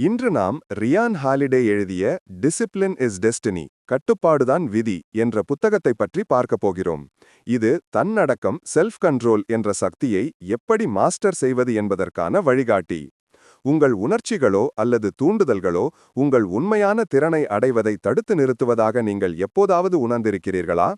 இன்று நாம் Ryan Holiday எழுதிய டிசிப்ளின் இஸ் டெஸ்டினி கட்டுப்பாடுதான் விதி என்ற புத்தகத்தை பற்றி பார்க்கப் போகிறோம். இது தன்னடக்கம் செல்ஃப் கண்ட்ரோல் என்ற சக்தியை எப்படி மாஸ்டர் செய்வது என்பதற்கான வழிகாட்டி. உங்கள் உணர்ச்சிகளோ அல்லது தூண்டுதல்களோ உங்கள் உண்மையான திறனை அடைவதை தடுத்து நிறுத்துவதாக நீங்கள் எப்போதாவது உணர்ந்திருக்கிறீர்களா?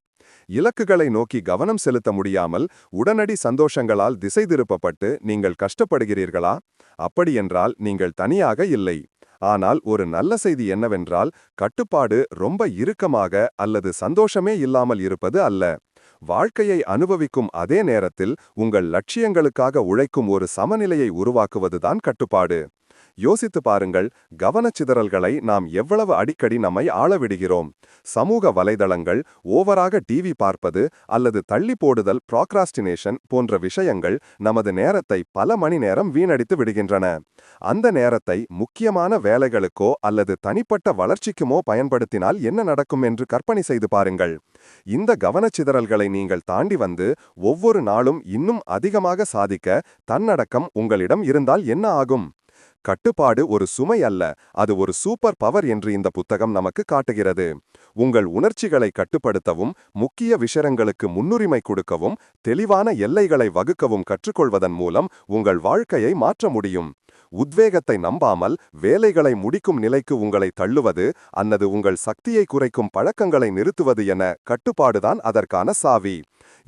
இலக்குகளை நோக்கி கவனம் செலுத்த முடியாமல் உடனடி சந்தோஷங்களால் திசை திருப்பப்பட்டு நீங்கள் கஷ்டப்படுகிறீர்களா? அப்படியென்றால் நீங்கள் தனியாக இல்லை. ஆனால் ஒரு நல்ல செய்தி என்னவென்றால் கட்டுப்பாடு ரொம்ப இறுக்கமாக அல்லது சந்தோஷமே இல்லாமல் இருப்பது அல்ல. வாழ்க்கையை அனுபவிக்கும் அதே நேரத்தில் உங்கள் லட்சியங்களுக்காக உழைக்கும் ஒரு சமநிலையை உருவாக்குவதுதான் கட்டுப்பாடு. யோசித்து பாருங்கள் கவனச்சிதறல்களை நாம் எவ்வளவு அடிக்கடி நம்மை ஆளவிடுகிறோம். சமூக வலைதளங்கள் ஓவராக டிவி பார்ப்பது அல்லது தள்ளி போடுதல் ப்ராக்ராஸ்டினேஷன் போன்ற விஷயங்கள் நமது நேரத்தை பல மணி நேரம் வீணடித்து விடுகின்றன. அந்த நேரத்தை முக்கியமான வேலைகளுக்கோ அல்லது தனிப்பட்ட வளர்ச்சிக்குமோ பயன்படுத்தினால் என்ன நடக்கும் என்று கற்பனை செய்து பாருங்கள். இந்த கவனச்சிதறல்களை நீங்கள் தாண்டி வந்து ஒவ்வொரு நாளும் இன்னும் அதிகமாக சாதிக்க தன்னடக்கம் உங்களிடம் இருந்தால் என்ன ஆகும்? கட்டுப்பாடு ஒரு சுமை அல்ல அது ஒரு சூப்பர் பவர் என்று இந்த புத்தகம் நமக்கு காட்டுகிறது. உங்கள் உணர்ச்சிகளை கட்டுப்படுத்தவும் முக்கிய விஷயங்களுக்கு முன்னுரிமை கொடுக்கவும் தெளிவான எல்லைகளை வகுக்கவும் கற்றுக்கொள்வதன் மூலம் உங்கள் வாழ்க்கையை மாற்ற முடியும். உத்வேகத்தை நம்பாமல் வேலைகளை முடிக்கும் நிலைக்கு உங்களை தள்ளுவது அல்லது உங்கள் சக்தியை குறைக்கும் பழக்கங்களை நிறுத்துவது என கட்டுப்பாடுதான் அதற்கான சாவி.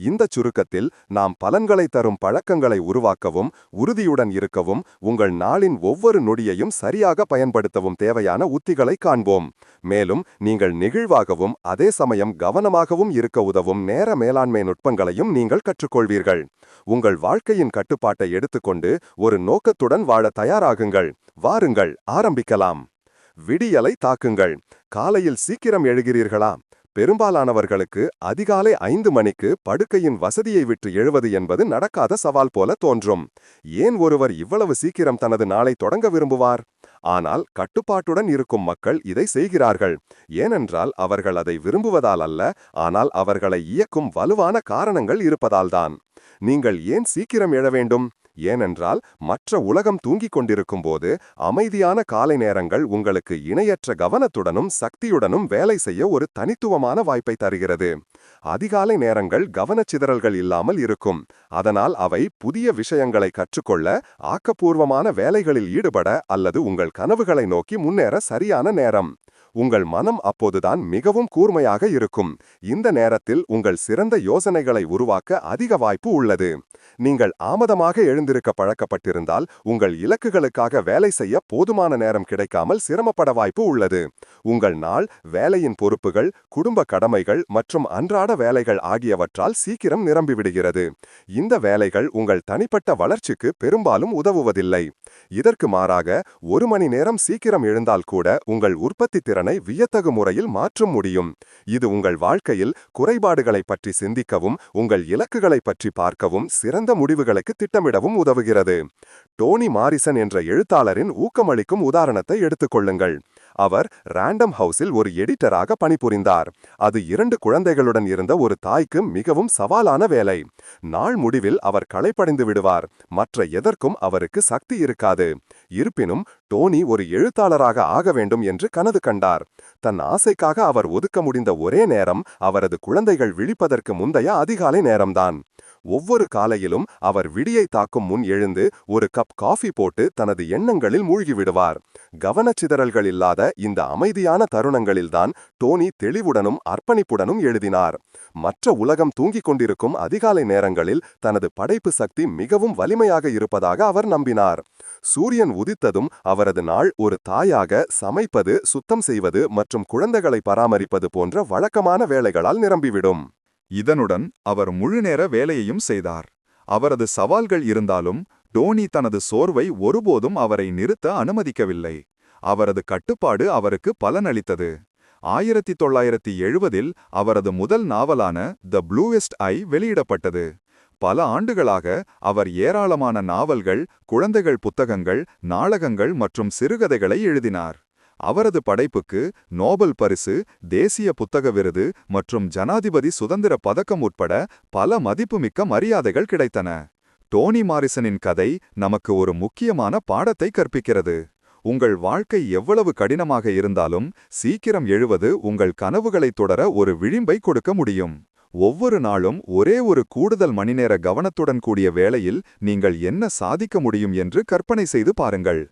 இந்த சுருக்கத்தில் நாம் பலன்களை தரும் பழக்கங்களை உருவாக்கவும் உறுதியுடன் இருக்கவும் உங்கள் நாளின் ஒவ்வொரு நொடியையும் சரியாக பயன்படுத்தவும் தேவையான உத்திகளை காண்போம். மேலும் நீங்கள் நெகிழ்வாகவும் அதே சமயம் கவனமாகவும் இருக்க உதவும் நேர மேலாண்மை நுட்பங்களையும் நீங்கள் கற்றுக்கொள்வீர்கள். உங்கள் வாழ்க்கையின் கட்டுப்பாட்டை எடுத்துக்கொண்டு ஒரு நோக்கத்துடன் வாழ தயாராகுங்கள். வாருங்கள் ஆரம்பிக்கலாம். விடியலை தாக்குங்கள். காலையில் சீக்கிரம் எழுகிறீர்களா? பெரும்பாலானவர்களுக்கு அதிகாலை ஐந்து மணிக்கு படுக்கையின் வசதியை விட்டு எழுவது என்பது நடக்காத சவால் போல தோன்றும். ஏன் ஒருவர் இவ்வளவு சீக்கிரம் தனது நாளை தொடங்க விரும்புவார்? ஆனால் கட்டுப்பாட்டுடன் இருக்கும் மக்கள் இதை செய்கிறார்கள். ஏனென்றால் அவர்கள் அதை விரும்புவதால் அல்ல ஆனால் அவர்களை இயக்கும் வலுவான காரணங்கள் இருப்பதால்தான் நீங்கள் ஏன் சீக்கிரம் எழ வேண்டும்? ஏனென்றால் மற்ற உலகம் தூங்கிக் கொண்டிருக்கும் போது அமைதியான காலை நேரங்கள் உங்களுக்கு இணையற்ற கவனத்துடனும் சக்தியுடனும் வேலை செய்ய ஒரு தனித்துவமான வாய்ப்பை தருகிறது. அதிகாலை நேரங்கள் கவனச்சிதறல்கள் இல்லாமல் இருக்கும். அதனால் அவை புதிய விஷயங்களை கற்றுக்கொள்ள ஆக்கப்பூர்வமான வேலைகளில் ஈடுபட அல்லது உங்கள் கனவுகளை நோக்கி முன்னேற சரியான நேரம். உங்கள் மனம் அப்போதுதான் மிகவும் கூர்மையாக இருக்கும். இந்த நேரத்தில் உங்கள் சிறந்த யோசனைகளை உருவாக்க அதிக வாய்ப்பு உள்ளது. நீங்கள் ஆமதமாக எழுந்திருக்க பழக்கப்பட்டிருந்தால் உங்கள் இலக்குகளுக்காக வேலை செய்ய போதுமான நேரம் கிடைக்காமல் சிரமப்பட வாய்ப்பு உள்ளது. உங்கள் நாள் வேலையின் பொறுப்புகள் குடும்ப கடமைகள் மற்றும் அன்றாட வேலைகள் ஆகியவற்றால் சீக்கிரம் நிரம்பிவிடுகிறது. இந்த வேலைகள் உங்கள் தனிப்பட்ட வளர்ச்சிக்கு பெரும்பாலும் உதவுவதில்லை. இதற்கு மாறாக ஒரு மணி நேரம் சீக்கிரம் எழுந்தால் கூட உங்கள் உற்பத்தி திறன் திறனை வியத்தகு முறையில் மாற்ற முடியும். இது உங்கள் வாழ்க்கையில் குறைபாடுகளை பற்றி சிந்திக்கவும் உங்கள் இலக்குகளை பற்றி பார்க்கவும் சிறந்த முடிவுகளுக்கு திட்டமிடவும் உதவுகிறது. டோனி மாரிசன் என்ற எழுத்தாளரின் ஊக்கமளிக்கும் உதாரணத்தை எடுத்துக்கொள்ளுங்கள் அவர் ரேண்டம் ஹவுஸில் ஒரு எடிட்டராக பணிபுரிந்தார். அது இரண்டு குழந்தைகளுடன் இருந்த ஒரு தாய்க்கு மிகவும் சவாலான வேலை. நாள் முடிவில் அவர் களைப்படைந்து விடுவார். மற்ற எதற்கும் அவருக்கு சக்தி இருக்காது. இருப்பினும் டோனி ஒரு எழுத்தாளராக ஆக வேண்டும் என்று கனது கண்டார். தன் ஆசைக்காக அவர் ஒதுக்க முடிந்த ஒரே நேரம் அவரது குழந்தைகள் விழிப்பதற்கு முந்தைய அதிகாலை நேரம்தான். ஒவ்வொரு காலையிலும் அவர் விடியை தாக்கும் முன் எழுந்து ஒரு கப் காஃபி போட்டு தனது எண்ணங்களில் மூழ்கிவிடுவார். கவனச்சிதறல்கள் இல்லாத இந்த அமைதியான தருணங்களில்தான் டோனி தெளிவுடனும் அர்ப்பணிப்புடனும் எழுதினார். மற்ற உலகம் தூங்கிக் கொண்டிருக்கும் அதிகாலை நேரங்களில் தனது படைப்பு சக்தி மிகவும் வலிமையாக இருப்பதாக அவர் நம்பினார். சூரியன் உதித்ததும் அவரது நாள் ஒரு தாயாக சமைப்பது சுத்தம் செய்வது மற்றும் குழந்தைகளை பராமரிப்பது போன்ற வழக்கமான வேலைகளால் நிரம்பிவிடும். இதனுடன் அவர் முழுநேர வேலையையும் செய்தார். அவரது சவால்கள் இருந்தாலும் டோனி தனது சோர்வை ஒருபோதும் அவரை நிறுத்த அனுமதிக்கவில்லை. அவரது கட்டுப்பாடு அவருக்கு பலனளித்தது. ஆயிரத்தி தொள்ளாயிரத்தி எழுபதில் அவரது முதல் நாவலான த ப்ளூவெஸ்ட் ஐ வெளியிடப்பட்டது. பல ஆண்டுகளாக அவர் ஏராளமான நாவல்கள் குழந்தைகள் புத்தகங்கள் நாடகங்கள் மற்றும் சிறுகதைகளை எழுதினார். அவரது படைப்புக்கு நோபல் பரிசு தேசிய புத்தக விருது மற்றும் ஜனாதிபதி சுதந்திர பதக்கம் உட்பட பல மதிப்புமிக்க மரியாதைகள் கிடைத்தன. டோனி மாரிசனின் கதை நமக்கு ஒரு முக்கியமான பாடத்தை கற்பிக்கிறது. உங்கள் வாழ்க்கை எவ்வளவு கடினமாக இருந்தாலும் சீக்கிரம் எழுவது உங்கள் கனவுகளை தொடர ஒரு விழிம்பை கொடுக்க முடியும். ஒவ்வொரு நாளும் ஒரே ஒரு கூடுதல் மணிநேர கவனத்துடன் கூடிய வேளையில் நீங்கள் என்ன சாதிக்க முடியும் என்று கற்பனை செய்து பாருங்கள்.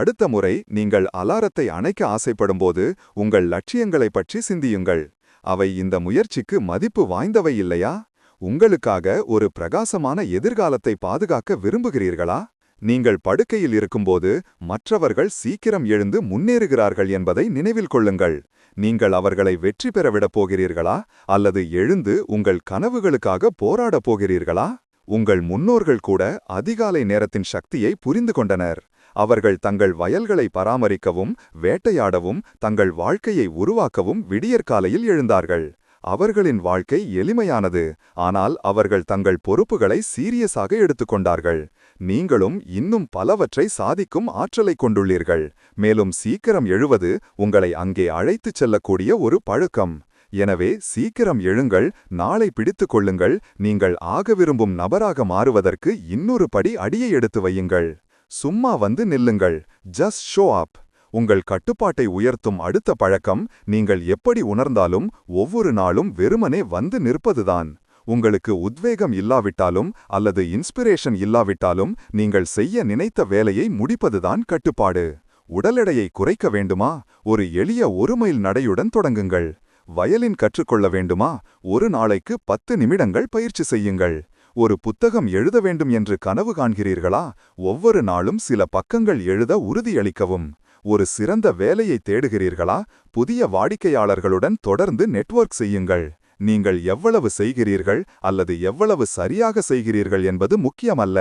அடுத்த முறை நீங்கள் அலாரத்தை அணைக்க ஆசைப்படும்போது உங்கள் லட்சியங்களைப் பற்றி சிந்தியுங்கள். அவை இந்த முயற்சிக்கு மதிப்பு வாய்ந்தவை இல்லையா? உங்களுக்காக ஒரு பிரகாசமான எதிர்காலத்தை பாதுகாக்க விரும்புகிறீர்களா? நீங்கள் படுக்கையில் இருக்கும்போது மற்றவர்கள் சீக்கிரம் எழுந்து முன்னேறுகிறார்கள் என்பதை நினைவில் கொள்ளுங்கள். நீங்கள் அவர்களை வெற்றி பெறவிடப் போகிறீர்களா? அல்லது எழுந்து உங்கள் கனவுகளுக்காக போராடப் போகிறீர்களா? உங்கள் முன்னோர்கள் கூட அதிகாலை நேரத்தின் சக்தியை புரிந்து கொண்டனர். அவர்கள் தங்கள் வயல்களை பராமரிக்கவும் வேட்டையாடவும் தங்கள் வாழ்க்கையை உருவாக்கவும் விடியற்காலையில் எழுந்தார்கள். அவர்களின் வாழ்க்கை எளிமையானது. ஆனால் அவர்கள் தங்கள் பொறுப்புகளை சீரியஸாக எடுத்துக்கொண்டார்கள். நீங்களும் இன்னும் பலவற்றை சாதிக்கும் ஆற்றலை கொண்டுள்ளீர்கள். மேலும் சீக்கிரம் எழுவது உங்களை அங்கே அழைத்துச் செல்லக்கூடிய ஒரு பழக்கம். எனவே சீக்கிரம் எழுங்கள் நாளை பிடித்துக் கொள்ளுங்கள் நீங்கள் ஆக விரும்பும் நபராக மாறுவதற்கு இன்னொரு படி அடியை எடுத்து வையுங்கள். சும்மா வந்து நில்லுங்கள். ஜஸ்ட் ஷோ அப் உங்கள் கட்டுப்பாட்டை உயர்த்தும் அடுத்த பழக்கம் நீங்கள் எப்படி உணர்ந்தாலும் ஒவ்வொரு நாளும் வெறுமனே வந்து நிற்பதுதான். உங்களுக்கு உத்வேகம் இல்லாவிட்டாலும் அல்லது இன்ஸ்பிரேஷன் இல்லாவிட்டாலும் நீங்கள் செய்ய நினைத்த வேலையை முடிப்பதுதான் கட்டுப்பாடு. உடல் குறைக்க வேண்டுமா? ஒரு எளிய ஒரு மைல் நடையுடன் தொடங்குங்கள். வயலின் கற்றுக்கொள்ள வேண்டுமா? ஒரு நாளைக்கு பத்து நிமிடங்கள் பயிற்சி செய்யுங்கள். ஒரு புத்தகம் எழுத வேண்டும் என்று கனவு காண்கிறீர்களா? ஒவ்வொரு நாளும் சில பக்கங்கள் எழுத உறுதியளிக்கவும். ஒரு சிறந்த வேலையை தேடுகிறீர்களா? புதிய வாடிக்கையாளர்களுடன் தொடர்ந்து நெட்வொர்க் செய்யுங்கள். நீங்கள் எவ்வளவு செய்கிறீர்கள் அல்லது எவ்வளவு சரியாக செய்கிறீர்கள் என்பது முக்கியமல்ல.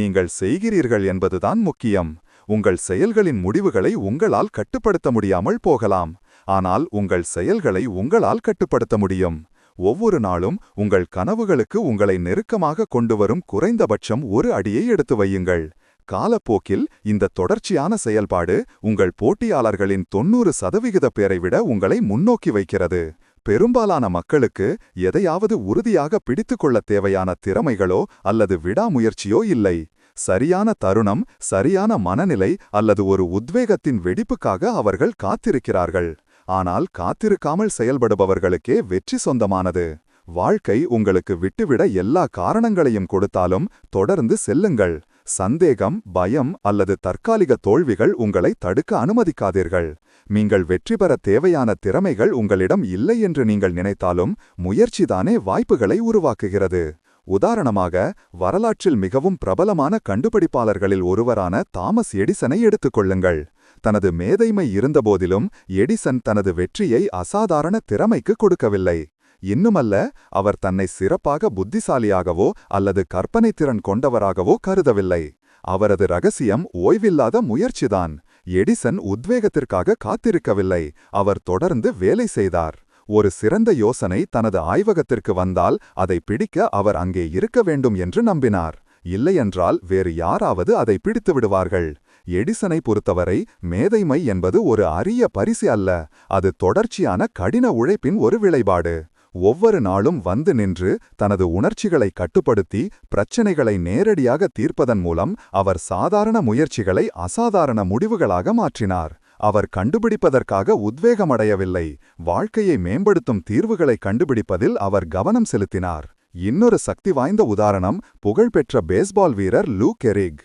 நீங்கள் செய்கிறீர்கள் என்பதுதான் முக்கியம். உங்கள் செயல்களின் முடிவுகளை உங்களால் கட்டுப்படுத்த முடியாமல் போகலாம். ஆனால் உங்கள் செயல்களை உங்களால் கட்டுப்படுத்த முடியும். ஒவ்வொரு நாளும் உங்கள் கனவுகளுக்கு உங்களை நெருக்கமாக கொண்டு வரும் குறைந்தபட்சம் ஒரு அடியை எடுத்து வையுங்கள். காலப்போக்கில் இந்த தொடர்ச்சியான செயல்பாடு உங்கள் போட்டியாளர்களின் தொன்னூறு சதவிகித பேரை விட உங்களை முன்னோக்கி வைக்கிறது. பெரும்பாலான மக்களுக்கு எதையாவது உறுதியாக பிடித்துக்கொள்ள தேவையான திறமைகளோ அல்லது விடாமுயற்சியோ இல்லை. சரியான தருணம் சரியான மனநிலை அல்லது ஒரு உத்வேகத்தின் வெடிப்புக்காக அவர்கள் காத்திருக்கிறார்கள். ஆனால் காத்திருக்காமல் செயல்படுபவர்களுக்கே வெற்றி சொந்தமானது. வாழ்க்கை உங்களுக்கு விட்டுவிட எல்லா காரணங்களையும் கொடுத்தாலும் தொடர்ந்து செல்லுங்கள். சந்தேகம் பயம் அல்லது தற்காலிக தோல்விகள் உங்களை தடுக்க அனுமதிக்காதீர்கள். நீங்கள் வெற்றி பெற தேவையான திறமைகள் உங்களிடம் இல்லை என்று நீங்கள் நினைத்தாலும் முயற்சிதானே வாய்ப்புகளை உருவாக்குகிறது. உதாரணமாக வரலாற்றில் மிகவும் பிரபலமான கண்டுபிடிப்பாளர்களில் ஒருவரான தாமஸ் எடிசனை எடுத்துக்கொள்ளுங்கள் தனது மேதைமை இருந்தபோதிலும் எடிசன் தனது வெற்றியை அசாதாரண திறமைக்கு கொடுக்கவில்லை. இன்னுமல்ல அவர் தன்னை சிறப்பாக புத்திசாலியாகவோ அல்லது கற்பனை திறன் கொண்டவராகவோ கருதவில்லை. அவரது ரகசியம் ஓய்வில்லாத முயற்சிதான். எடிசன் உத்வேகத்திற்காக காத்திருக்கவில்லை. அவர் தொடர்ந்து வேலை செய்தார். ஒரு சிறந்த யோசனை தனது ஆய்வகத்திற்கு வந்தால் அதை பிடிக்க அவர் அங்கே இருக்க வேண்டும் என்று நம்பினார். இல்லையென்றால் வேறு யாராவது அதை பிடித்து விடுவார்கள். எடிசனை பொறுத்தவரை மேதைமை என்பது ஒரு அரிய பரிசு அல்ல. அது தொடர்ச்சியான கடின உழைப்பின் ஒரு விளைபாடு. ஒவ்வொரு நாளும் வந்து நின்று தனது உணர்ச்சிகளை கட்டுப்படுத்தி பிரச்சனைகளை நேரடியாக தீர்ப்பதன் மூலம் அவர் சாதாரண முயற்சிகளை அசாதாரண முடிவுகளாக மாற்றினார். அவர் கண்டுபிடிப்பதற்காக உத்வேகமடையவில்லை. வாழ்க்கையை மேம்படுத்தும் தீர்வுகளை கண்டுபிடிப்பதில் அவர் கவனம் செலுத்தினார். இன்னொரு சக்தி வாய்ந்த உதாரணம் புகழ்பெற்ற பேஸ்பால் வீரர் லூ கெரிக்.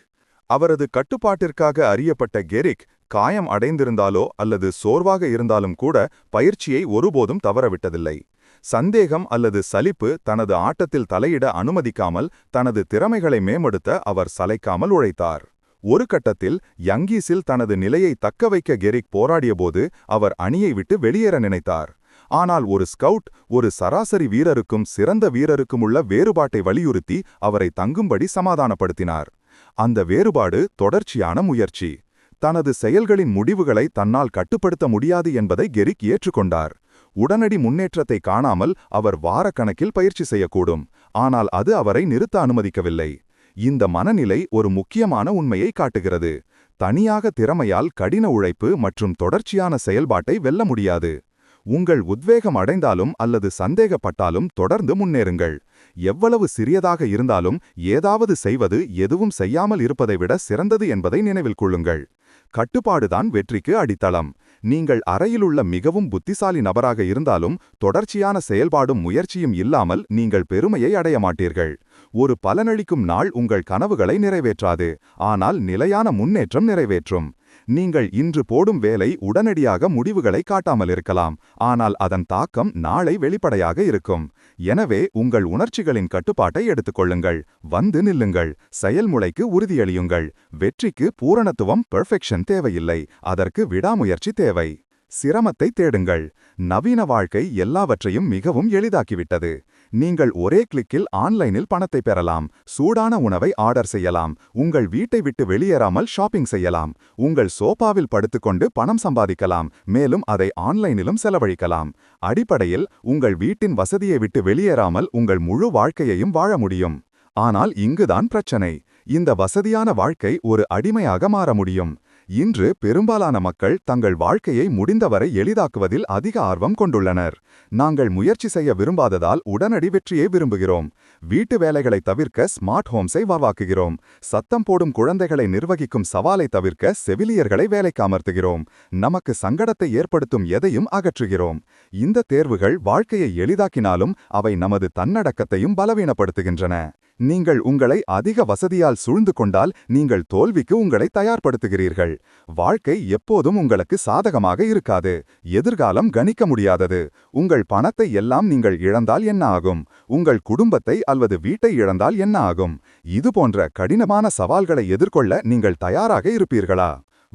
அவரது கட்டுப்பாட்டிற்காக அறியப்பட்ட கெரிக் காயம் அடைந்திருந்தாலோ அல்லது சோர்வாக இருந்தாலும் கூட பயிற்சியை ஒருபோதும் தவறவிட்டதில்லை. சந்தேகம் அல்லது சலிப்பு தனது ஆட்டத்தில் தலையிட அனுமதிக்காமல் தனது திறமைகளை மேம்படுத்த அவர் சலைக்காமல் உழைத்தார். ஒரு கட்டத்தில் யங்கீஸில் தனது நிலையை தக்கவைக்க கெரிக் போராடியபோது அவர் அணியை விட்டு வெளியேற நினைத்தார். ஆனால் ஒரு ஸ்கவுட் ஒரு சராசரி வீரருக்கும் சிறந்த வீரருக்கும் உள்ள வேறுபாட்டை வலியுறுத்தி அவரை தங்கும்படி சமாதானப்படுத்தினார். அந்த வேறுபாடு தொடர்ச்சியான முயற்சி. தனது செயல்களின் முடிவுகளை தன்னால் கட்டுப்படுத்த முடியாது என்பதை கெரிக் ஏற்றுக்கொண்டார். உடனடி முன்னேற்றத்தை காணாமல் அவர் வாரக்கணக்கில் பயிற்சி செய்யக்கூடும். ஆனால் அது அவரை நிறுத்த அனுமதிக்கவில்லை. இந்த மனநிலை ஒரு முக்கியமான உண்மையை காட்டுகிறது. தனியாக திறமையால் கடின உழைப்பு மற்றும் தொடர்ச்சியான செயல்பாட்டை வெல்ல முடியாது. உங்கள் உத்வேகம் அடைந்தாலும் அல்லது சந்தேகப்பட்டாலும் தொடர்ந்து முன்னேறுங்கள். எவ்வளவு சிறியதாக இருந்தாலும் ஏதாவது செய்வது எதுவும் செய்யாமல் இருப்பதை விட சிறந்தது என்பதை நினைவில் கொள்ளுங்கள். கட்டுப்பாடுதான் வெற்றிக்கு அடித்தளம். நீங்கள் அறையிலுள்ள மிகவும் புத்திசாலி நபராக இருந்தாலும் தொடர்ச்சியான செயல்பாடும் முயற்சியும் இல்லாமல் நீங்கள் பெருமையை அடைய மாட்டீர்கள். ஒரு பலனளிக்கும் நாள் உங்கள் கனவுகளை நிறைவேற்றாது. ஆனால் நிலையான முன்னேற்றம் நிறைவேற்றும். நீங்கள் இன்று போடும் வேலை உடனடியாக முடிவுகளை காட்டாமல் இருக்கலாம் ஆனால் அதன் தாக்கம் நாளை வெளிப்படையாக இருக்கும். எனவே உங்கள் உணர்ச்சிகளின் கட்டுப்பாட்டை எடுத்துக்கொள்ளுங்கள். வந்து நில்லுங்கள். செயல்முறைக்கு உறுதியளியுங்கள். வெற்றிக்கு பூரணத்துவம் பெர்ஃபெக்ஷன் தேவையில்லை. அதற்கு விடாமுயற்சி தேவை. சிரமத்தை தேடுங்கள். நவீன வாழ்க்கை எல்லாவற்றையும் மிகவும் எளிதாக்கிவிட்டது. நீங்கள் ஒரே கிளிக்கில் ஆன்லைனில் பணத்தை பெறலாம். சூடான உணவை ஆர்டர் செய்யலாம். உங்கள் வீட்டை விட்டு வெளியேறாமல் ஷாப்பிங் செய்யலாம். உங்கள் சோபாவில் படுத்துக்கொண்டு பணம் சம்பாதிக்கலாம். மேலும் அதை ஆன்லைனிலும் செலவழிக்கலாம். அடிப்படையில் உங்கள் வீட்டின் வசதியை விட்டு வெளியேறாமல் உங்கள் முழு வாழ்க்கையையும் வாழ முடியும். ஆனால் இங்குதான் பிரச்சனை. இந்த வசதியான வாழ்க்கை ஒரு அடிமையாக மாற முடியும். இன்று பெரும்பாலான மக்கள் தங்கள் வாழ்க்கையை முடிந்தவரை எளிதாக்குவதில் அதிக ஆர்வம் கொண்டுள்ளனர். நாங்கள் முயற்சி செய்ய விரும்பாததால் உடனடி வெற்றியை விரும்புகிறோம். வீட்டு வேலைகளை தவிர்க்க ஸ்மார்ட் ஹோம்ஸை வாவாக்குகிறோம். சத்தம் போடும் குழந்தைகளை நிர்வகிக்கும் சவாலை தவிர்க்க செவிலியர்களை வேலைக்கு அமர்த்துகிறோம். நமக்கு சங்கடத்தை ஏற்படுத்தும் எதையும் அகற்றுகிறோம். இந்த தேர்வுகள் வாழ்க்கையை எளிதாக்கினாலும் அவை நமது தன்னடக்கத்தையும் பலவீனப்படுத்துகின்றன. நீங்கள் உங்களை அதிக வசதியால் சூழ்ந்து கொண்டால் நீங்கள் தோல்விக்கு உங்களை தயார்படுத்துகிறீர்கள். வாழ்க்கை எப்போதும் உங்களுக்கு சாதகமாக இருக்காது. எதிர்காலம் கணிக்க முடியாதது. உங்கள் பணத்தை எல்லாம் நீங்கள் இழந்தால் என்ன ஆகும்? உங்கள் குடும்பத்தை அல்லது வீட்டை இழந்தால் என்ன ஆகும்? இது போன்ற கடினமான சவால்களை எதிர்கொள்ள நீங்கள் தயாராக இருப்பீர்களா?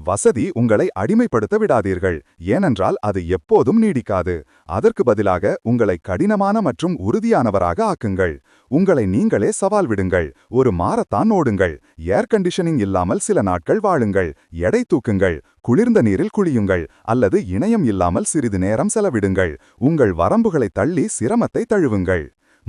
வசதி உங்களை அடிமைப்படுத்த விடாதீர்கள். ஏனென்றால் அது எப்போதும் நீடிக்காது. அதற்கு பதிலாக உங்களை கடினமான மற்றும் உறுதியானவராக ஆக்குங்கள். உங்களை நீங்களே சவால் விடுங்கள். ஒரு மாரத்தான் ஓடுங்கள். ஏர் கண்டிஷனிங் இல்லாமல் சில நாட்கள் வாழுங்கள். எடை தூக்குங்கள். குளிர்ந்த நீரில் குளியுங்கள். அல்லது இணையம் இல்லாமல் சிறிது நேரம் செலவிடுங்கள். உங்கள் வரம்புகளை தள்ளி சிரமத்தை தழுவுங்கள்.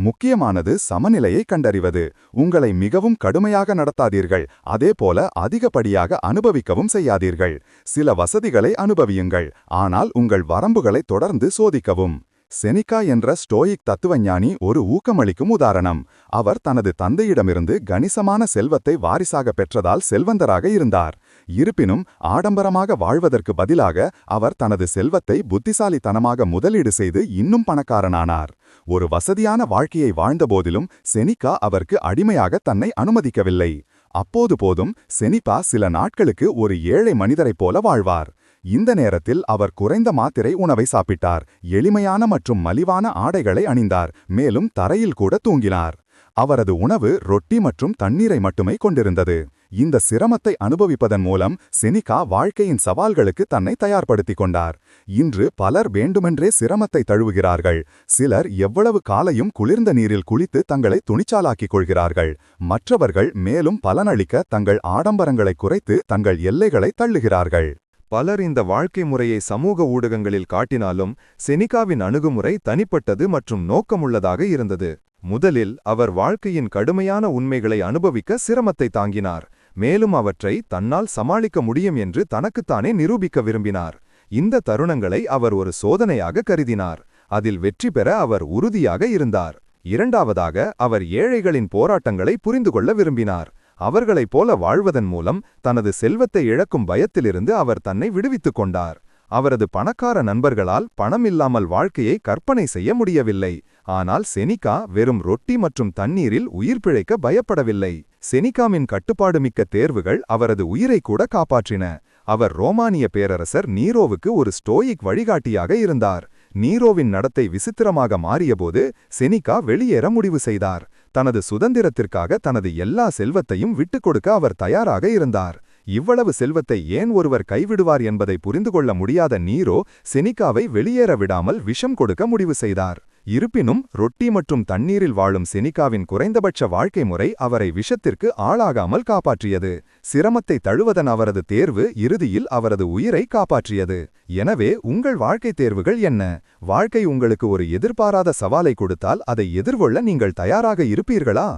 முக்கியமானது சமநிலையை கண்டறிவது. உங்களை மிகவும் கடுமையாக நடத்தாதீர்கள். அதேபோல அதிகப்படியாக அனுபவிக்கவும் செய்யாதீர்கள். சில வசதிகளை அனுபவியுங்கள். ஆனால் உங்கள் வரம்புகளை தொடர்ந்து சோதிக்கவும். செனிகா என்ற ஸ்டோயிக் தத்துவஞானி ஒரு ஊக்கமளிக்கும் உதாரணம். அவர் தனது தந்தையிடமிருந்து கணிசமான செல்வத்தை வாரிசாக பெற்றதால் செல்வந்தராக இருந்தார். இருப்பினும் ஆடம்பரமாக வாழ்வதற்கு பதிலாக அவர் தனது செல்வத்தை புத்திசாலித்தனமாக முதலீடு செய்து இன்னும் பணக்காரனானார். ஒரு வசதியான வாழ்க்கையை வாழ்ந்தபோதிலும் செனிகா அவருக்கு அடிமையாக தன்னை அனுமதிக்கவில்லை. அப்போது போதும் செனிபா சில நாட்களுக்கு ஒரு ஏழை மனிதரைப் போல வாழ்வார். இந்த நேரத்தில் அவர் குறைந்த மாத்திரை உணவை சாப்பிட்டார். எளிமையான மற்றும் மலிவான ஆடைகளை அணிந்தார். மேலும் தரையில் கூட தூங்கினார். அவரது உணவு ரொட்டி மற்றும் தண்ணீரை மட்டுமே கொண்டிருந்தது. இந்த சிரமத்தை அனுபவிப்பதன் மூலம் செனிகா வாழ்க்கையின் சவால்களுக்கு தன்னை தயார்படுத்திக் கொண்டார். இன்று பலர் வேண்டுமென்றே சிரமத்தை தழுவுகிறார்கள். சிலர் எவ்வளவு காலையும் குளிர்ந்த நீரில் குளித்து தங்களை துணிச்சாலாக்கிக் கொள்கிறார்கள். மற்றவர்கள் மேலும் பலனளிக்க தங்கள் ஆடம்பரங்களை குறைத்து தங்கள் எல்லைகளை தள்ளுகிறார்கள். பலர் இந்த வாழ்க்கை முறையை சமூக ஊடகங்களில் காட்டினாலும் செனிகாவின் அணுகுமுறை தனிப்பட்டது மற்றும் நோக்கமுள்ளதாக இருந்தது. முதலில் அவர் வாழ்க்கையின் கடுமையான உண்மைகளை அனுபவிக்க சிரமத்தை தாங்கினார். மேலும் அவற்றை தன்னால் சமாளிக்க முடியும் என்று தனக்குத்தானே நிரூபிக்க விரும்பினார். இந்த தருணங்களை அவர் ஒரு சோதனையாக கருதினார். அதில் வெற்றி பெற அவர் உறுதியாக இருந்தார். இரண்டாவதாக அவர் ஏழைகளின் போராட்டங்களை புரிந்து கொள்ள விரும்பினார். அவர்களைப் போல வாழ்வதன் மூலம் தனது செல்வத்தை இழக்கும் பயத்திலிருந்து அவர் தன்னை விடுவித்துக் கொண்டார். அவரது பணக்கார நண்பர்களால் பணம் இல்லாமல் வாழ்க்கையை கற்பனை செய்ய முடியவில்லை. ஆனால் செனிகா வெறும் ரொட்டி மற்றும் தண்ணீரில் உயிர் பிழைக்க பயப்படவில்லை. செனிகாமின் கட்டுப்பாடுமிக்க தேர்வுகள் அவரது உயிரை கூட காப்பாற்றின. அவர் ரோமானிய பேரரசர் நீரோவுக்கு ஒரு ஸ்டோயிக் வழிகாட்டியாக இருந்தார். நீரோவின் நடத்தை விசித்திரமாக மாறியபோது செனிகா வெளியேற முடிவு செய்தார். தனது சுதந்திரத்திற்காக தனது எல்லா செல்வத்தையும் விட்டுக் கொடுக்க அவர் தயாராக இருந்தார். இவ்வளவு செல்வத்தை ஏன் ஒருவர் கைவிடுவார் என்பதை புரிந்து கொள்ள முடியாத நீரோ செனிகாவை வெளியேற விடாமல் விஷம் கொடுக்க முடிவு செய்தார். இருப்பினும் ரொட்டி மற்றும் தண்ணீரில் வாழும் செனிகாவின் குறைந்தபட்ச வாழ்க்கை முறை அவரை விஷத்திற்கு ஆளாகாமல் காப்பாற்றியது. சிரமத்தை தழுவதன் அவரது தேர்வு இறுதியில் அவரது உயிரை காப்பாற்றியது. எனவே உங்கள் வாழ்க்கை தேர்வுகள் என்ன? வாழ்க்கை உங்களுக்கு ஒரு எதிர்பாராத சவாலை கொடுத்தால் அதை எதிர்கொள்ள நீங்கள் தயாராக இருப்பீர்களா?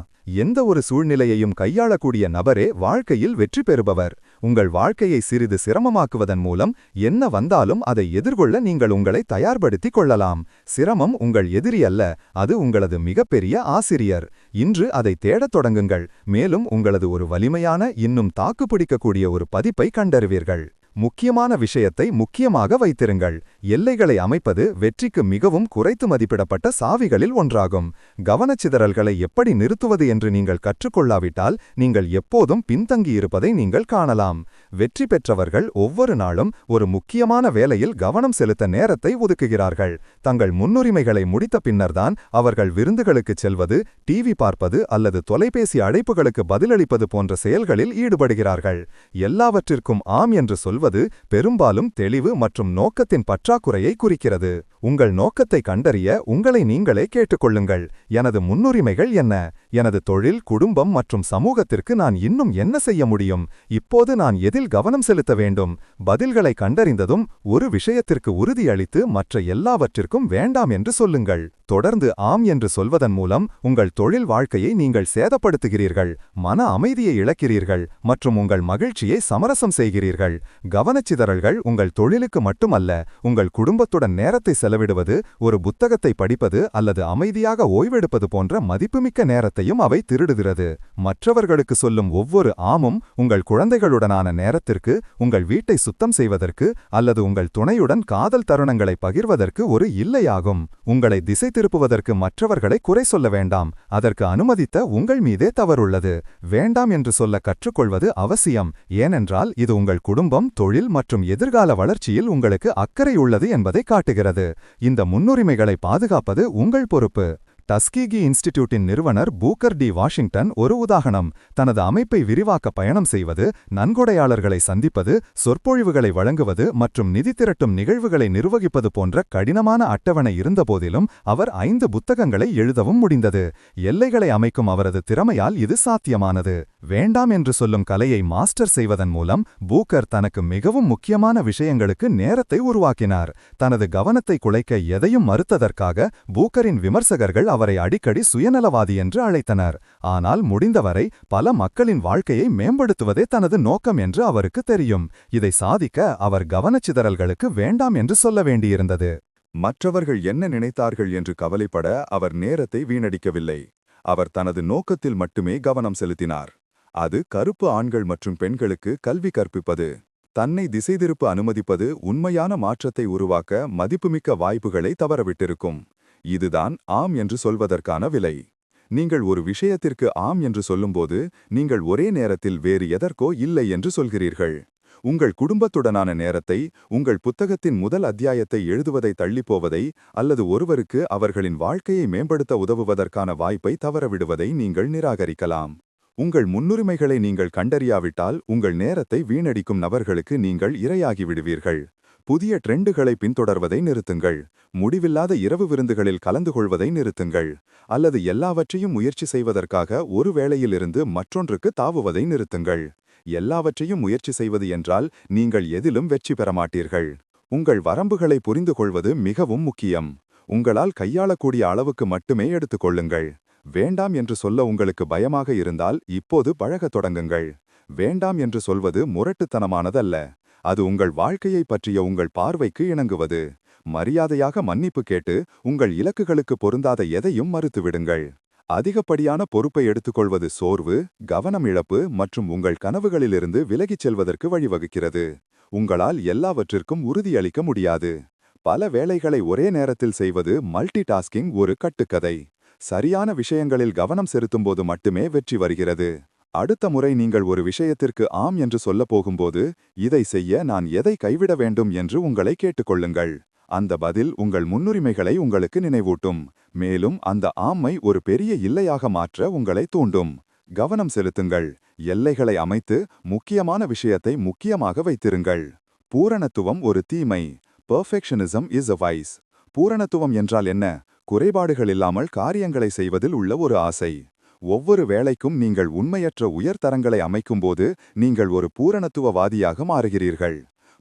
எந்த ஒரு சூழ்நிலையையும் கையாளக்கூடிய நபரே வாழ்க்கையில் வெற்றி பெறுபவர். உங்கள் வாழ்க்கையை சிறிது சிரமமாக்குவதன் மூலம் என்ன வந்தாலும் அதை எதிர்கொள்ள நீங்கள் உங்களை தயார்படுத்திக் கொள்ளலாம். சிரமம் உங்கள் எதிரி அல்ல அது உங்களது மிகப்பெரிய ஆசிரியர். இன்று அதை தேடத் தொடங்குங்கள் மேலும் உங்களது ஒரு வலிமையான இன்னும் தாக்குப்பிடிக்கக்கூடிய ஒரு பதிப்பை கண்டறிவீர்கள். முக்கியமான விஷயத்தை முக்கியமாக வைத்திருங்கள். எல்லைகளை அமைப்பது வெற்றிக்கு மிகவும் குறைத்து மதிப்பிடப்பட்ட சாவிகளில் ஒன்றாகும். கவனச்சிதறல்களை எப்படி நிறுத்துவது என்று நீங்கள் கற்றுக்கொள்ளாவிட்டால் நீங்கள் எப்போதும் பின்தங்கியிருப்பதை நீங்கள் காணலாம். வெற்றி பெற்றவர்கள் ஒவ்வொரு நாளும் ஒரு முக்கியமான வேலையில் கவனம் செலுத்த நேரத்தை ஒதுக்குகிறார்கள். தங்கள் முன்னுரிமைகளை முடித்த பின்னர்தான் அவர்கள் விருந்துகளுக்குச் செல்வது டிவி பார்ப்பது அல்லது தொலைபேசி அழைப்புகளுக்கு பதிலளிப்பது போன்ற செயல்களில் ஈடுபடுகிறார்கள். எல்லாவற்றிற்கும் ஆம் என்று சொல்வது பெரும்பாலும் தெளிவு மற்றும் நோக்கத்தின் பற்றாக்குறையை குறிக்கிறது. உங்கள் நோக்கத்தை கண்டறிய உங்களை நீங்களே கேட்டுக்கொள்ளுங்கள். எனது முன்னுரிமைகள் என்ன? எனது தொழில் குடும்பம் மற்றும் சமூகத்திற்கு நான் இன்னும் என்ன செய்ய முடியும்? இப்போது நான் எதில் கவனம் செலுத்த வேண்டும்? பதில்களை கண்டறிந்ததும் ஒரு விஷயத்திற்கு உறுதியளித்து மற்ற எல்லாவற்றிற்கும் வேண்டாம் என்று சொல்லுங்கள். தொடர்ந்து ஆம் என்று சொல்வதன் மூலம் உங்கள் தொழில் வாழ்க்கையை நீங்கள் சேதப்படுத்துகிறீர்கள் மன அமைதியை இழக்கிறீர்கள் மற்றும் உங்கள் மகிழ்ச்சியை சமரசம் செய்கிறீர்கள். கவனச்சிதறல்கள் உங்கள் தொழிலுக்கு மட்டுமல்ல உங்கள் குடும்பத்துடன் நேரத்தை செலவிடுவது ஒரு புத்தகத்தை படிப்பது அல்லது அமைதியாக ஓய்வெடுப்பது போன்ற மதிப்புமிக்க நேரத்தையும் அவை திருடுகிறது. மற்றவர்களுக்கு சொல்லும் ஒவ்வொரு ஆமும் உங்கள் குழந்தைகளுடனான நேரத்திற்கு உங்கள் வீட்டை சுத்தம் செய்வதற்கு அல்லது உங்கள் துணையுடன் காதல் தருணங்களை பகிர்வதற்கு ஒரு இல்லையாகும். உங்களை திசை திருப்புவதற்கு மற்றவர்களை குறை சொல்ல வேண்டாம். அதற்கு அனுமதித்த உங்கள் மீதே தவறுள்ளது. வேண்டாம் என்று சொல்ல கற்றுக்கொள்வது அவசியம். ஏனென்றால் இது உங்கள் குடும்பம் தொழில் மற்றும் எதிர்கால வளர்ச்சியில் உங்களுக்கு அக்கறை உள்ளது என்பதை காட்டுகிறது. இந்த முன்னுரிமைகளை பாதுகாப்பது உங்கள் பொறுப்பு. டஸ்கீகி இன்ஸ்டிடியூட்டின் நிறுவனர் பூக்கர் டி வாஷிங்டன் ஒரு உதாரணம். தனது அமைப்பை விரிவாக்க பயணம் செய்வது நன்கொடையாளர்களை சந்திப்பது சொற்பொழிவுகளை வழங்குவது மற்றும் நிதி திரட்டும் நிகழ்வுகளை நிர்வகிப்பது போன்ற கடினமான அட்டவணை இருந்தபோதிலும் அவர் ஐந்து புத்தகங்களை எழுதவும் முடிந்தது. எல்லைகளை அமைக்கும் அவரது திறமையால் இது சாத்தியமானது. வேண்டாம் என்று சொல்லும் கலையை மாஸ்டர் செய்வதன் மூலம் பூக்கர் தனக்கு மிகவும் முக்கியமான விஷயங்களுக்கு நேரத்தை உருவாக்கினார். தனது கவனத்தை குலைக்க எதையும் மறுத்ததற்காக பூக்கரின் விமர்சகர்கள் அவர் அவரை அடிக்கடி சுயநலவாதி என்று அழைத்தனர். ஆனால் முடிந்தவரை பல மக்களின் வாழ்க்கையை மேம்படுத்துவதே தனது நோக்கம் என்று அவருக்கு தெரியும். இதை சாதிக்க அவர் கவனச்சிதறல்களுக்கு வேண்டாம் என்று சொல்ல வேண்டியிருந்தது. மற்றவர்கள் என்ன நினைத்தார்கள் என்று கவலைப்பட அவர் நேரத்தை வீணடிக்கவில்லை. அவர் தனது நோக்கத்தில் மட்டுமே கவனம் செலுத்தினார். அது கருப்பு ஆண்கள் மற்றும் பெண்களுக்கு கல்வி கற்பிப்பது தன்னை திசைதிருப்பு அனுமதிப்பது உண்மையான மாற்றத்தை உருவாக்க மதிப்புமிக்க வாய்ப்புகளை தவறவிட்டிருக்கும். இதுதான் ஆம் என்று சொல்வதற்கான விலை. நீங்கள் ஒரு விஷயத்திற்கு ஆம் என்று சொல்லும்போது நீங்கள் ஒரே நேரத்தில் வேறு எதற்கோ இல்லை என்று சொல்கிறீர்கள். உங்கள் குடும்பத்துடனான நேரத்தை உங்கள் புத்தகத்தின் முதல் அத்தியாயத்தை எழுதுவதை தள்ளிப்போவதை அல்லது ஒருவருக்கு அவர்களின் வாழ்க்கையை மேம்படுத்த உதவுவதற்கான வாய்ப்பை தவறவிடுவதை நீங்கள் நிராகரிக்கலாம். உங்கள் முன்னுரிமைகளை நீங்கள் கண்டறியாவிட்டால் உங்கள் நேரத்தை வீணடிக்கும் நபர்களுக்கு நீங்கள் இரையாகிவிடுவீர்கள். புதிய ட்ரெண்டுகளை பின்தொடர்வதை நிறுத்துங்கள். முடிவில்லாத இரவு விருந்துகளில் கலந்து கொள்வதை நிறுத்துங்கள். அல்லது எல்லாவற்றையும் முயற்சி செய்வதற்காக ஒரு வேளையிலிருந்து மற்றொன்றுக்கு தாவுவதை நிறுத்துங்கள். எல்லாவற்றையும் முயற்சி செய்வது என்றால் நீங்கள் எதிலும் வெற்றி பெற மாட்டீர்கள் உங்கள் வரம்புகளை புரிந்து கொள்வது மிகவும் முக்கியம். உங்களால் கையாளக்கூடிய அளவுக்கு மட்டுமே எடுத்துக்கொள்ளுங்கள். வேண்டாம் என்று சொல்ல உங்களுக்கு பயமாக இருந்தால் இப்போது பழகத் தொடங்குங்கள். வேண்டாம் என்று சொல்வது முரட்டுத்தனமானதல்ல. அது உங்கள் வாழ்க்கையை பற்றிய உங்கள் பார்வைக்கு இணங்குவது. மரியாதையாக மன்னிப்பு கேட்டு உங்கள் இலக்குகளுக்கு பொருந்தாத எதையும் மறுத்துவிடுங்கள். அதிகப்படியான பொறுப்பை எடுத்துக்கொள்வது சோர்வு கவனம் இழப்பு மற்றும் உங்கள் கனவுகளிலிருந்து விலகிச் செல்வதற்கு வழிவகுக்கிறது. உங்களால் எல்லாவற்றிற்கும் உறுதியளிக்க முடியாது. பல வேலைகளை ஒரே நேரத்தில் செய்வது மல்டி டாஸ்கிங் ஒரு கட்டுக்கதை. சரியான விஷயங்களில் கவனம் செலுத்தும்போது மட்டுமே வெற்றி வருகிறது. அடுத்த முறை நீங்கள் ஒரு விஷயத்திற்கு ஆம் என்று சொல்லப் போகும்போது இதை செய்ய நான் எதை கைவிட வேண்டும் என்று உங்களை கேட்டுக்கொள்ளுங்கள். அந்த பதில் உங்கள் முன்னுரிமைகளை உங்களுக்கு நினைவூட்டும். மேலும் அந்த ஆம்மை ஒரு பெரிய இல்லையாக மாற்ற உங்களை தூண்டும். கவனம் செலுத்துங்கள். எல்லைகளை அமைத்து முக்கியமான விஷயத்தை முக்கியமாக வைத்திருங்கள். பூரணத்துவம் ஒரு தீமை. பர்ஃபெக்ஷனிசம் இஸ் அ வைஸ் பூரணத்துவம் என்றால் என்ன? குறைபாடுகள் இல்லாமல் காரியங்களை செய்வதில் உள்ள ஒரு ஆசை. ஒவ்வொரு வேலைக்கும் நீங்கள் உண்மையற்ற உயர்தரங்களை அமைக்கும்போது நீங்கள் ஒரு பூரணத்துவவாதியாக மாறுகிறீர்கள்.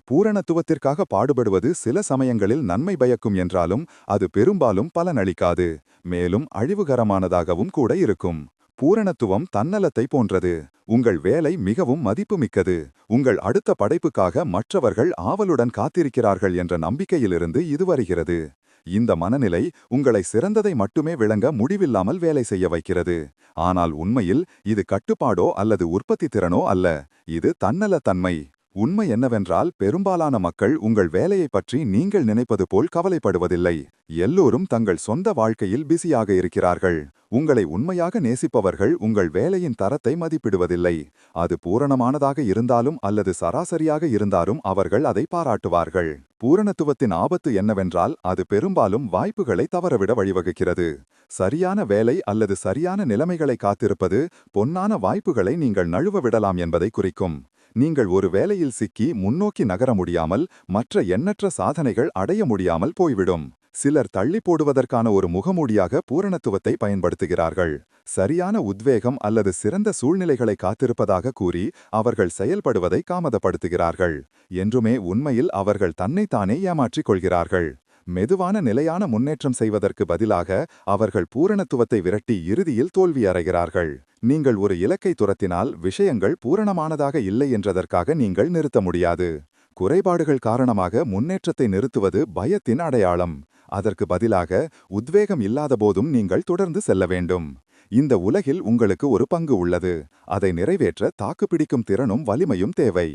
பூரணத்துவத்திற்காக பாடுபடுவது சில சமயங்களில் நன்மை பயக்கும் என்றாலும் அது பெரும்பாலும் பலனளிக்காது மேலும் அழிவுகரமானதாகவும் கூட இருக்கும். பூரணத்துவம் தன்னலத்தை போன்றது. உங்கள் வேலை மிகவும் மதிப்புமிக்கது. உங்கள் அடுத்த படைப்புக்காக மற்றவர்கள் ஆவலுடன் காத்திருக்கிறார்கள் என்ற நம்பிக்கையிலிருந்து இது வருகிறது. இந்த மனநிலை உங்களை சிறந்ததை மட்டுமே விளங்க முடிவில்லாமல் வேலை செய்ய வைக்கிறது. ஆனால் உண்மையில் இது கட்டுப்பாடோ அல்லது உற்பத்தி திறனோ அல்ல. இது தன்னலத்தன்மை. உண்மை என்னவென்றால் பெரும்பாலான மக்கள் உங்கள் வேலையைப் பற்றி நீங்கள் நினைப்பது போல் கவலைப்படுவதில்லை. எல்லோரும் தங்கள் சொந்த வாழ்க்கையில் பிஸியாக இருக்கிறார்கள். உங்களை உண்மையாக நேசிப்பவர்கள் உங்கள் வேலையின் தரத்தை மதிப்பிடுவதில்லை. அது பூரணமானதாக இருந்தாலும் அல்லது சராசரியாக இருந்தாலும் அவர்கள் அதை பாராட்டுவார்கள். பூரணத்துவத்தின் ஆபத்து என்னவென்றால் அது பெரும்பாலும் வாய்ப்புகளை தவறவிட வழிவகுக்கிறது. சரியான வேலை அல்லது சரியான நிலைமைகளை காத்திருப்பது பொன்னான வாய்ப்புகளை நீங்கள் நழுவ விடலாம் என்பதை குறிக்கும். நீங்கள் ஒரு வேலையில் சிக்கி முன்னோக்கி நகர முடியாமல் மற்ற எண்ணற்ற சாதனைகள் அடைய முடியாமல் போய்விடும். சிலர் தள்ளி போடுவதற்கான ஒரு முகமூடியாக பூரணத்துவத்தை பயன்படுத்துகிறார்கள். சரியான உத்வேகம் அல்லது சிறந்த சூழ்நிலைகளை காத்திருப்பதாக கூறி அவர்கள் செயல்படுவதை காமதப்படுத்துகிறார்கள். என்றுமே உண்மையில் அவர்கள் தன்னைத்தானே ஏமாற்றிக் கொள்கிறார்கள். மெதுவான நிலையான முன்னேற்றம் செய்வதற்கு பதிலாக அவர்கள் பூரணத்துவத்தை விரட்டி இறுதியில் தோல்வியடைகிறார்கள் நீங்கள் ஒரு இலக்கை துரத்தினால் விஷயங்கள் பூரணமானதாக இல்லை என்றதற்காக நீங்கள் நிறுத்த முடியாது. குறைபாடுகள் காரணமாக முன்னேற்றத்தை நிறுத்துவது பயத்தின் அடையாளம். அதற்கு பதிலாக உத்வேகம் இல்லாதபோதும் நீங்கள் தொடர்ந்து செல்ல வேண்டும். இந்த உலகில் உங்களுக்கு ஒரு பங்கு உள்ளது. அதை நிறைவேற்ற தாக்குப்பிடிக்கும் திறனும் வலிமையும் தேவை.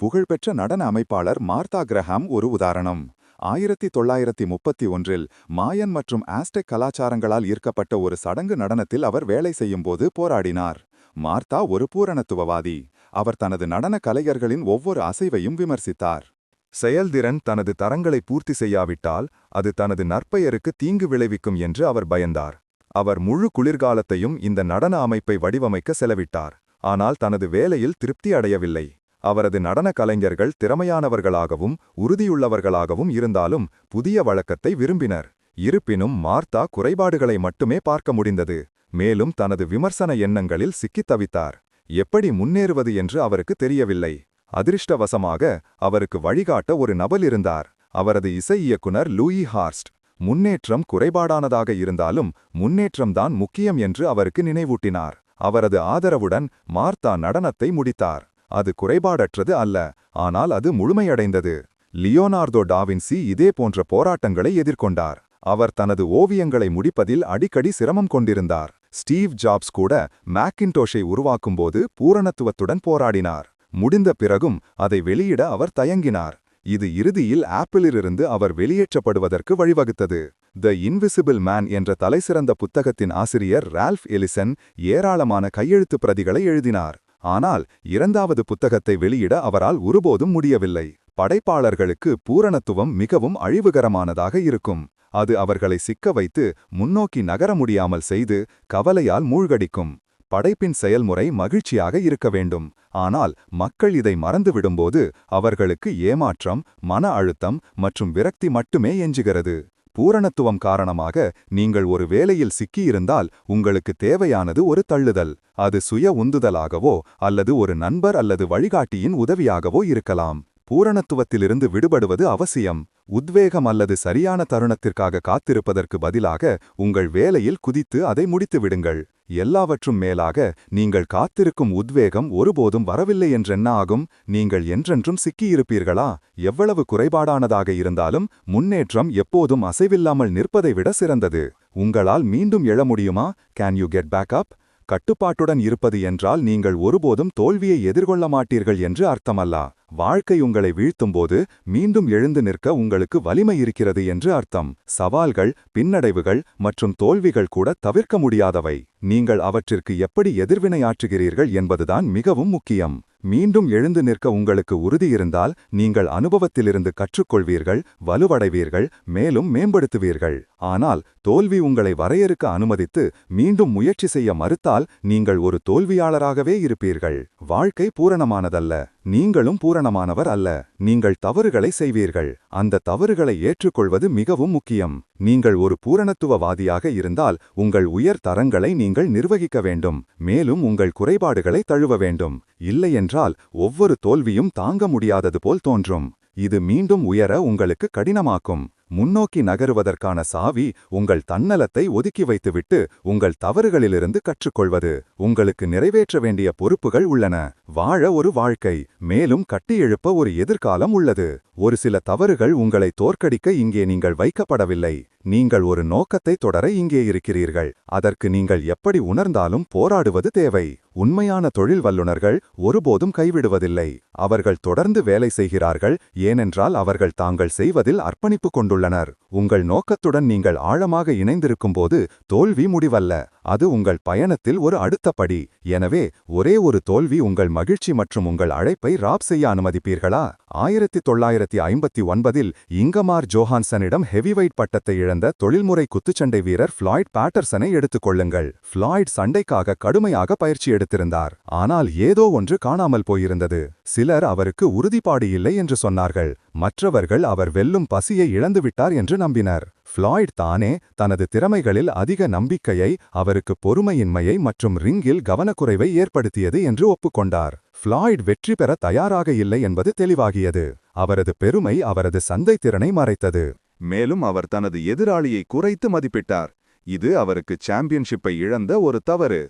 புகழ்பெற்ற நடன அமைப்பாளர் மார்த்தா கிரஹாம் ஒரு உதாரணம். ஆயிரத்தி தொள்ளாயிரத்தி முப்பத்தி ஒன்றில் மாயன் மற்றும் ஆஸ்டெக் கலாச்சாரங்களால் ஈர்க்கப்பட்ட ஒரு சடங்கு நடனத்தில் அவர் வேலை செய்யும்போது போராடினார். மார்த்தா ஒரு பூரணத்துவவாதி. அவர் தனது நடன கலைஞர்களின் ஒவ்வொரு அசைவையும் விமர்சித்தார். செயல்திறன் தனது தரங்களை பூர்த்தி செய்யாவிட்டால் அது தனது நற்பெயருக்கு தீங்கு விளைவிக்கும் என்று அவர் பயந்தார். அவர் முழு குளிர்காலத்தையும் இந்த நடன அமைப்பை வடிவமைக்க செலவிட்டார். ஆனால் தனது வேலையில் திருப்தி அடையவில்லை. அவரது நடன கலைஞர்கள் திறமையானவர்களாகவும் உறுதியுள்ளவர்களாகவும் இருந்தாலும் புதிய வழக்கத்தை விரும்பினர். இருப்பினும் மார்த்தா குறைபாடுகளை மட்டுமே பார்க்க முடிந்தது. மேலும் தனது விமர்சன எண்ணங்களில் சிக்கித் தவித்தார். எப்படி முன்னேறுவது என்று அவருக்கு தெரியவில்லை. அதிர்ஷ்டவசமாக அவருக்கு வழிகாட்ட ஒரு நபல் இருந்தார். அவரது இசை இயக்குனர் லூயி ஹார்ஸ்ட். முன்னேற்றம் குறைபாடானதாக இருந்தாலும் முன்னேற்றம்தான் முக்கியம் என்று அவருக்கு நினைவூட்டினார். அவரது ஆதரவுடன் மார்த்தா நடனத்தை முடித்தார். அது குறைபாடற்றது அல்ல ஆனால் அது முழுமையடைந்தது. லியோனார்தோ டாவின்சி இதே போன்ற போராட்டங்களை எதிர்கொண்டார். அவர் தனது ஓவியங்களை முடிப்பதில் அடிக்கடி சிரமம் கொண்டிருந்தார். ஸ்டீவ் ஜாப்ஸ் கூட மேக்கின்டோஷை உருவாக்கும்போது பூரணத்துவத்துடன் போராடினார். முடிந்த பிறகும் அதை வெளியிட அவர் தயங்கினார். இது இறுதியில் ஆப்பிளிலிருந்து அவர் வெளியேற்றப்படுவதற்கு வழிவகுத்தது. த இன்விசிபிள் மேன் என்ற தலைசிறந்த புத்தகத்தின் ஆசிரியர் ரால்ஃப் எலிசன் ஏராளமான கையெழுத்து பிரதிகளை எழுதினார். ஆனால் இரண்டாவது புத்தகத்தை வெளியிட அவரால் ஒருபோதும் முடியவில்லை. படைப்பாளர்களுக்கு பூரணத்துவம் மிகவும் அழிவுகரமானதாக இருக்கும். அது அவர்களை சிக்க வைத்து முன்னோக்கி நகர முடியாமல் செய்து கவலையால் மூழ்கடிக்கும். படைப்பின் செயல்முறை மகிழ்ச்சியாக இருக்க வேண்டும். ஆனால் மக்கள் இதை மறந்துவிடும்போது அவர்களுக்கு ஏமாற்றம் மன அழுத்தம் மற்றும் விரக்தி மட்டுமே எஞ்சுகிறது. பூரணத்துவம் காரணமாக நீங்கள் ஒரு வேலையில் சிக்கியிருந்தால் உங்களுக்கு தேவையானது ஒரு தள்ளுதல். அது சுய உந்துதலாகவோ அல்லது ஒரு நண்பர் அல்லது வழிகாட்டியின் உதவியாகவோ இருக்கலாம். பூரணத்துவத்திலிருந்து விடுபடுவது அவசியம். உத்வேகம் அல்லது சரியான தருணத்திற்காக காத்திருப்பதற்கு பதிலாக உங்கள் வேலையில் குதித்து அதை முடித்து விடுங்கள். எல்லாவற்றும் மேலாக நீங்கள் காத்திருக்கும் உத்வேகம் ஒருபோதும் வரவில்லை என்றென்ன ஆகும்? நீங்கள் என்றென்றும் சிக்கியிருப்பீர்களா? எவ்வளவு குறைபாடானதாக இருந்தாலும் முன்னேற்றம் எப்போதும் அசைவில்லாமல் நிற்பதை விட சிறந்தது. உங்களால் மீண்டும் எழ முடியுமா? Can you get back up கட்டுப்பாட்டுடன் இருப்பது என்றால் நீங்கள் ஒருபோதும் தோல்வியை எதிர்கொள்ள மாட்டீர்கள் என்று அர்த்தமல்லா. வாழ்க்கை உங்களை வீழ்த்தும்போது மீண்டும் எழுந்து நிற்க உங்களுக்கு வலிமை இருக்கிறது என்று அர்த்தம். சவால்கள் பின்னடைவுகள் மற்றும் தோல்விகள் கூட தவிர்க்க முடியாதவை. நீங்கள் அவற்றிற்கு எப்படி எதிர்வினையாற்றுகிறீர்கள் என்பதுதான் மிகவும் முக்கியம். மீண்டும் எழுந்து நிற்க உங்களுக்கு உறுதி இருந்தால் நீங்கள் அனுபவத்திலிருந்து கற்றுக்கொள்வீர்கள் வலுவடைவீர்கள் மேலும் மேம்படுத்துவீர்கள். ஆனால் தோல்வி உங்களை வரையறுக்க அனுமதித்து மீண்டும் முயற்சி செய்ய மறுத்தால் நீங்கள் ஒரு தோல்வியாளராகவே இருப்பீர்கள். வாழ்க்கை பூரணமானதல்ல. நீங்களும் பூரணமானவர் அல்ல. நீங்கள் தவறுகளை செய்வீர்கள். அந்த தவறுகளை ஏற்றுக்கொள்வது மிகவும் முக்கியம். நீங்கள் ஒரு பூரணத்துவவாதியாக இருந்தால் உங்கள் உயர் தரங்களை நீங்கள் நிர்வகிக்க வேண்டும். மேலும் உங்கள் குறைபாடுகளை தழுவ வேண்டும். இல்லையென்றால் ஒவ்வொரு தோல்வியும் தாங்க முடியாதது போல் தோன்றும். இது மீண்டும் உயர உங்களுக்கு கடினமாக்கும். முன்னோக்கி நகருவதற்கான சாவி உங்கள் தன்னலத்தை ஒதுக்கி வைத்துவிட்டு உங்கள் தவறுகளிலிருந்து கற்றுக்கொள்வது. உங்களுக்கு நிறைவேற்ற வேண்டிய பொறுப்புகள் உள்ளன. வாழ ஒரு வாழ்க்கை. மேலும் கட்டியெழுப்ப ஒரு எதிர்காலம் உள்ளது. ஒரு சில தவறுகள் உங்களை தோற்கடிக்க இங்கே நீங்கள் வைக்கப்படவில்லை. நீங்கள் ஒரு நோக்கத்தை தொடர இங்கே இருக்கிறீர்கள். அதற்கு நீங்கள் எப்படி உணர்ந்தாலும் போராடுவது தேவை. உண்மையான தொழில் வல்லுநர்கள் ஒருபோதும் கைவிடுவதில்லை. அவர்கள் தொடர்ந்து வேலை செய்கிறார்கள். ஏனென்றால் அவர்கள் தாங்கள் செய்வதில் அர்ப்பணிப்பு கொண்டுள்ளனர். உங்கள் நோக்கத்துடன் நீங்கள் ஆழமாக இணைந்திருக்கும்போது தோல்வி முடிவல்ல. அது உங்கள் பயணத்தில் ஒரு அடுத்த படி. எனவே ஒரே ஒரு தோல்வி உங்கள் மகிழ்ச்சி மற்றும் உங்கள் அழைப்பை ராப் செய்ய அனுமதிப்பீர்களா? ஆயிரத்தி தொள்ளாயிரத்தி ஐம்பத்தி ஒன்பதில் இங்கமார் ஜோஹான்சனிடம் ஹெவிவைட் பட்டத்தை இழந்த தொழில்முறை குத்துச்சண்டை வீரர் ஃபிளாய்ட் பேட்டர்சனை எடுத்துக்கொள்ளுங்கள் ஃபிளாய்ட் சண்டைக்காக கடுமையாக பயிற்சி எடுத்திருந்தார். ஆனால் ஏதோ ஒன்று காணாமல் போயிருந்தது. சிலர் அவருக்கு உறுதிப்பாடு இல்லை என்று சொன்னார்கள். மற்றவர்கள் அவர் வெல்லும் பசியை இழந்துவிட்டார் என்று நம்பினர். ஃப்ளாய்ட் தானே தனது திறமைகளில் அதிக நம்பிக்கையை அவருக்கு பொறுமையின்மையை மற்றும் ரிங்கில் கவனக்குறைவை ஏற்படுத்தியது என்று ஒப்புக்கொண்டார். ஃப்ளாய்ட் வெற்றி பெற தயாராக இல்லை என்பது தெளிவாகியது. அவரது பெருமை அவரது சந்தை திறனை மறைத்தது. மேலும் அவர் தனது எதிராளியை குறைத்து மதிப்பிட்டார். இது அவருக்கு சாம்பியன்ஷிப்பை இழந்த ஒரு தவறு.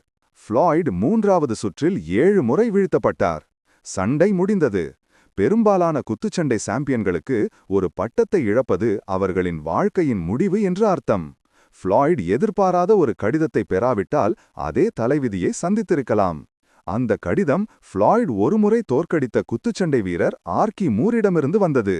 ஃப்ளாய்டு மூன்றாவது சுற்றில் ஏழு முறை வீழ்த்தப்பட்டார். சண்டை முடிந்தது. பெரும்பாலான குத்துச்சண்டை சாம்பியன்களுக்கு ஒரு பட்டத்தை இழப்பது அவர்களின் வாழ்க்கையின் முடிவு என்று அர்த்தம். ஃப்ளாய்டு எதிர்பாராத ஒரு கடிதத்தை பெறாவிட்டால் அதே தலைவிதியை சந்தித்திருக்கலாம். அந்த கடிதம் ஃப்ளாய்டு ஒருமுறை தோற்கடித்த குத்துச்சண்டை வீரர் ஆர்கி மூரிடமிருந்து வந்தது.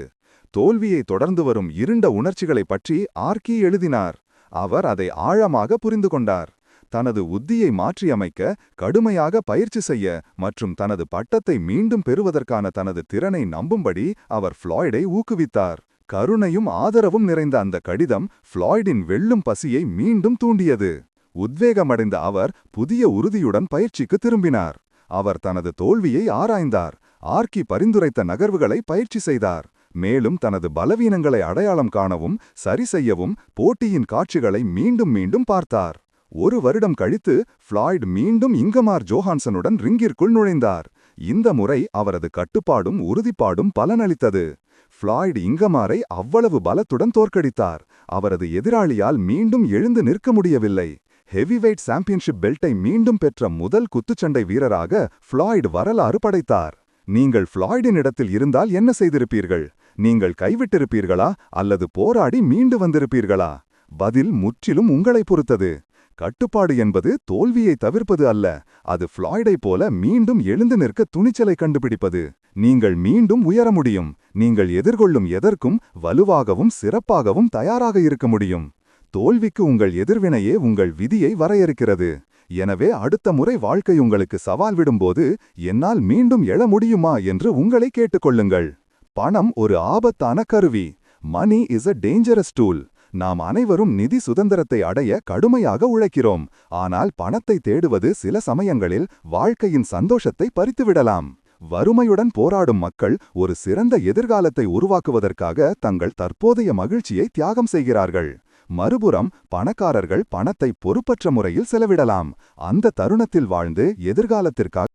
தோல்வியை தொடர்ந்து வரும் இருண்ட உணர்ச்சிகளைப் பற்றி ஆர்கி எழுதினார். அவர் அதை ஆழமாக புரிந்து கொண்டார். தனது உத்தியை மாற்றியமைக்க கடுமையாக பயிற்சி செய்ய மற்றும் தனது பட்டத்தை மீண்டும் பெறுவதற்கான தனது திறனை நம்பும்படி அவர் ஃப்ளாய்டை ஊக்குவித்தார். கருணையும் ஆதரவும் நிறைந்த அந்த கடிதம் ஃப்ளாய்டின் வெள்ளும் பசியை மீண்டும் தூண்டியது. உத்வேகமடைந்த அவர் புதிய உறுதியுடன் பயிற்சிக்கு திரும்பினார். அவர் தனது தோல்வியை ஆராய்ந்தார். ஆர்கி பரிந்துரைத்த நகர்வுகளை பயிற்சி செய்தார். மேலும் தனது பலவீனங்களை அடையாளம் காணவும் சரி செய்யவும் போட்டியின் காட்சிகளை மீண்டும் மீண்டும் பார்த்தார். ஒரு வருடம் கழித்து ஃப்ளாய்டு மீண்டும் இங்கமார் ஜோஹான்சனுடன் ரிங்கிற்குள் நுழைந்தார். இந்த முறை அவரது கட்டுப்பாடும் உறுதிப்பாடும் பலனளித்தது. ஃப்ளாய்டு இங்கமாரை அவ்வளவு பலத்துடன் தோற்கடித்தார். அவரது எதிராளியால் மீண்டும் எழுந்து நிற்க முடியவில்லை. ஹெவிவெயிட் சாம்பியன்ஷிப் பெல்ட்டை மீண்டும் பெற்ற முதல் குத்துச்சண்டை வீரராக ஃப்ளாய்டு வரலாறு படைத்தார். நீங்கள் ஃப்ளாய்டின் இடத்தில் இருந்தால் என்ன செய்திருப்பீர்கள்? நீங்கள் கைவிட்டிருப்பீர்களா அல்லது போராடி மீண்டு வந்திருப்பீர்களா? பதில் முற்றிலும் உங்களை பொறுத்தது. கட்டுப்பாடு என்பது தோல்வியை தவிர்ப்பது அல்ல அது ஃப்ளாய்டை போல மீண்டும் எழுந்து நிற்க துணிச்சலை கண்டுபிடிப்பது. நீங்கள் மீண்டும் உயர முடியும் நீங்கள் எதிர்கொள்ளும் எதற்கும் வலுவாகவும் சிறப்பாகவும் தயாராக இருக்க முடியும். தோல்விக்கு உங்கள் எதிர்வினையே உங்கள் விதியை வரையறுக்கிறது. எனவே அடுத்த முறை வாழ்க்கை உங்களுக்கு சவால் விடும்போது என்னால் மீண்டும் எழ முடியுமா என்று உங்களை கேட்டுக்கொள்ளுங்கள் பணம் ஒரு ஆபத்தான கருவி. Money is a dangerous tool. நாம் அனைவரும் நிதி சுதந்திரத்தை அடைய கடுமையாக உழைக்கிறோம். ஆனால் பணத்தை தேடுவது சில சமயங்களில் வாழ்க்கையின் சந்தோஷத்தை பறித்துவிடலாம். வறுமையுடன் போராடும் மக்கள் ஒரு சிறந்த எதிர்காலத்தை உருவாக்குவதற்காக தங்கள் தற்போதைய மகிழ்ச்சியை தியாகம் செய்கிறார்கள். மறுபுறம் பணக்காரர்கள் பணத்தை பொறுப்பற்ற முறையில் செலவிடலாம். அந்த தருணத்தில் வாழ்ந்து எதிர்காலத்திற்காக